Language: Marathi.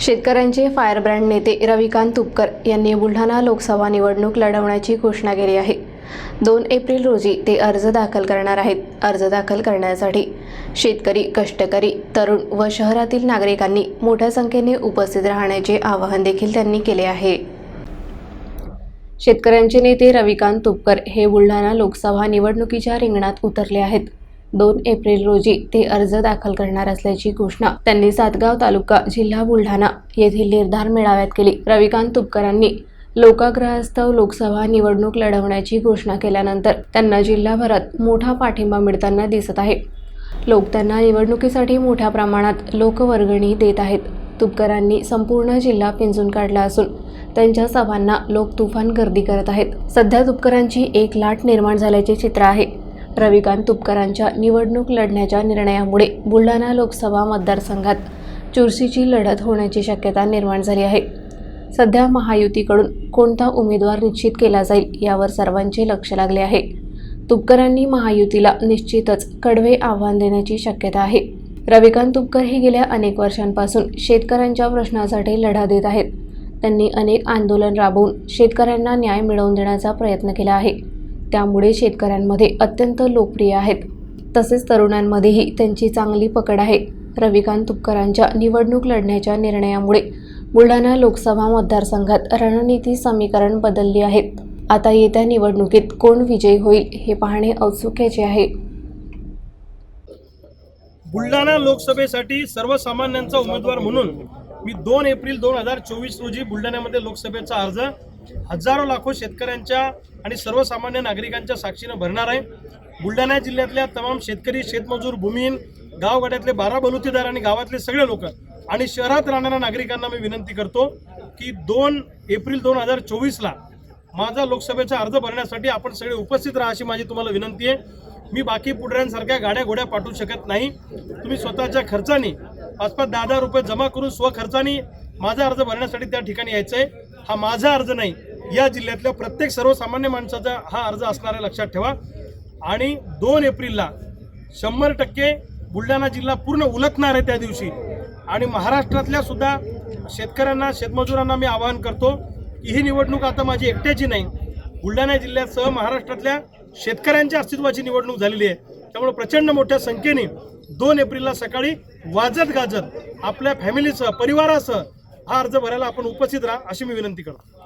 शेतकऱ्यांचे फायरब्रँड नेते रविकांत तुपकर यांनी बुलढाणा लोकसभा निवडणूक लढवण्याची घोषणा केली आहे. दोन एप्रिल रोजी ते अर्ज दाखल करणार आहेत. अर्ज दाखल करण्यासाठी शेतकरी कष्टकरी तरुण व शहरातील नागरिकांनी मोठ्या संख्येने उपस्थित राहण्याचे आवाहन देखील त्यांनी केले आहे. शेतकऱ्यांचे नेते रविकांत तुपकर हे बुलढाणा लोकसभा निवडणुकीच्या रिंगणात उतरले आहेत. दोन एप्रिल रोजी ते अर्ज दाखल करणार असल्याची घोषणा त्यांनी सातगाव तालुका जिल्हा बुलढाणा येथील निर्धार मेळाव्यात केली. रविकांत तुपकरांनी लोकाग्रहास्तव लोकसभा निवडणूक लढवण्याची घोषणा केल्यानंतर त्यांना जिल्हाभरात मोठा पाठिंबा मिळताना दिसत आहे. लोक त्यांना निवडणुकीसाठी मोठ्या प्रमाणात लोकवर्गणी देत आहेत. तुपकरांनी संपूर्ण जिल्हा पिंजून काढला असून त्यांच्या सभांना लोक तुफान गर्दी करत आहेत. सध्या तुपकरांची एक लाट निर्माण झाल्याचे चित्र आहे. रविकांत तुपकरांच्या निवडणूक लढण्याच्या निर्णयामुळे बुलढाणा लोकसभा मतदारसंघात चुरशीची लढत होण्याची शक्यता निर्माण झाली आहे. सध्या महायुतीकडून कोणता उमेदवार निश्चित केला जाईल यावर सर्वांचे लक्ष लागले आहे. तुपकरांनी महायुतीला निश्चितच कडवे आव्हान देण्याची शक्यता आहे. रविकांत तुपकर हे गेल्या अनेक वर्षांपासून शेतकऱ्यांच्या प्रश्नासाठी लढा देत आहेत. त्यांनी अनेक आंदोलन राबवून शेतकऱ्यांना न्याय मिळवून देण्याचा प्रयत्न केला आहे. त्यामुळे शेतकऱ्यांमध्ये अत्यंत लोकप्रिय आहेत. तसेच तरुणांमध्येही त्यांची चांगली पकड आहे. रविकांत तुपकरांच्या निवडणूक लढण्याच्या निर्णयामुळे बुलढाणा लोकसभा मतदारसंघात रणनीती समीकरण बदलली आहेत आता येत्या निवडणुकीत कोण विजयी होईल हे पाहणे औत्सुक्याचे आहे. बुलढाणा लोकसभेसाठी सर्वसामान्यांचा उमेदवार म्हणून मी दोन एप्रिल दोन हजार चोवीस रोजी बुलढाण्यामध्ये लोकसभेचा अर्ज हजारो लाखो शेतकऱ्यांच्या आणि सर्वसामान्य नागरिकांच्या साक्षीनं भरणार आहे. बुलढाणा जिल्ह्यातल्या तमाम शेतकरी शेतमजूर भूमीहीन गावगाड्यातले बारा बलुतेदार आणि गावातले सगळे लोक आणि शहरात राहणाऱ्या नागरिकांना मी विनंती करतो की दोन एप्रिल दोन हजार चोवीसला माझा लोकसभेचा अर्ज भरण्यासाठी आपण सगळे उपस्थित राहा अशी माझी तुम्हाला विनंती आहे. मी बाकी पुढऱ्यांसारख्या गाड्या घोड्या पाठवू शकत नाही. तुम्ही स्वतःच्या खर्चाने पाच पाच दहा दहा रुपये जमा करून स्वखर्चाने माझा अर्ज भरण्यासाठी त्या ठिकाणी यायचं आहे हा माझा अर्ज नाही या जिल्ह्यातल्या प्रत्येक सर्वसामान्य माणसाचा हा अर्ज असणार आहे लक्षात ठेवा. आणि दोन एप्रिलला शंभर टक्के बुलढाणा जिल्हा पूर्ण उलटणार आहे त्या दिवशी. आणि महाराष्ट्रातल्या सुद्धा शेतकऱ्यांना शेतमजुरांना मी आवाहन करतो की ही निवडणूक आता माझी एकट्याची नाही. बुलढाणा जिल्ह्यासह महाराष्ट्रातल्या शेतकऱ्यांच्या अस्तित्वाची निवडणूक झालेली आहे. त्यामुळे प्रचंड मोठ्या संख्येने दोन एप्रिलला सकाळी वाजत गाजत आपल्या फॅमिलीसह परिवारासह हा अर्ज भरायला आपण उपस्थित राहा अशी मी विनंती करतो.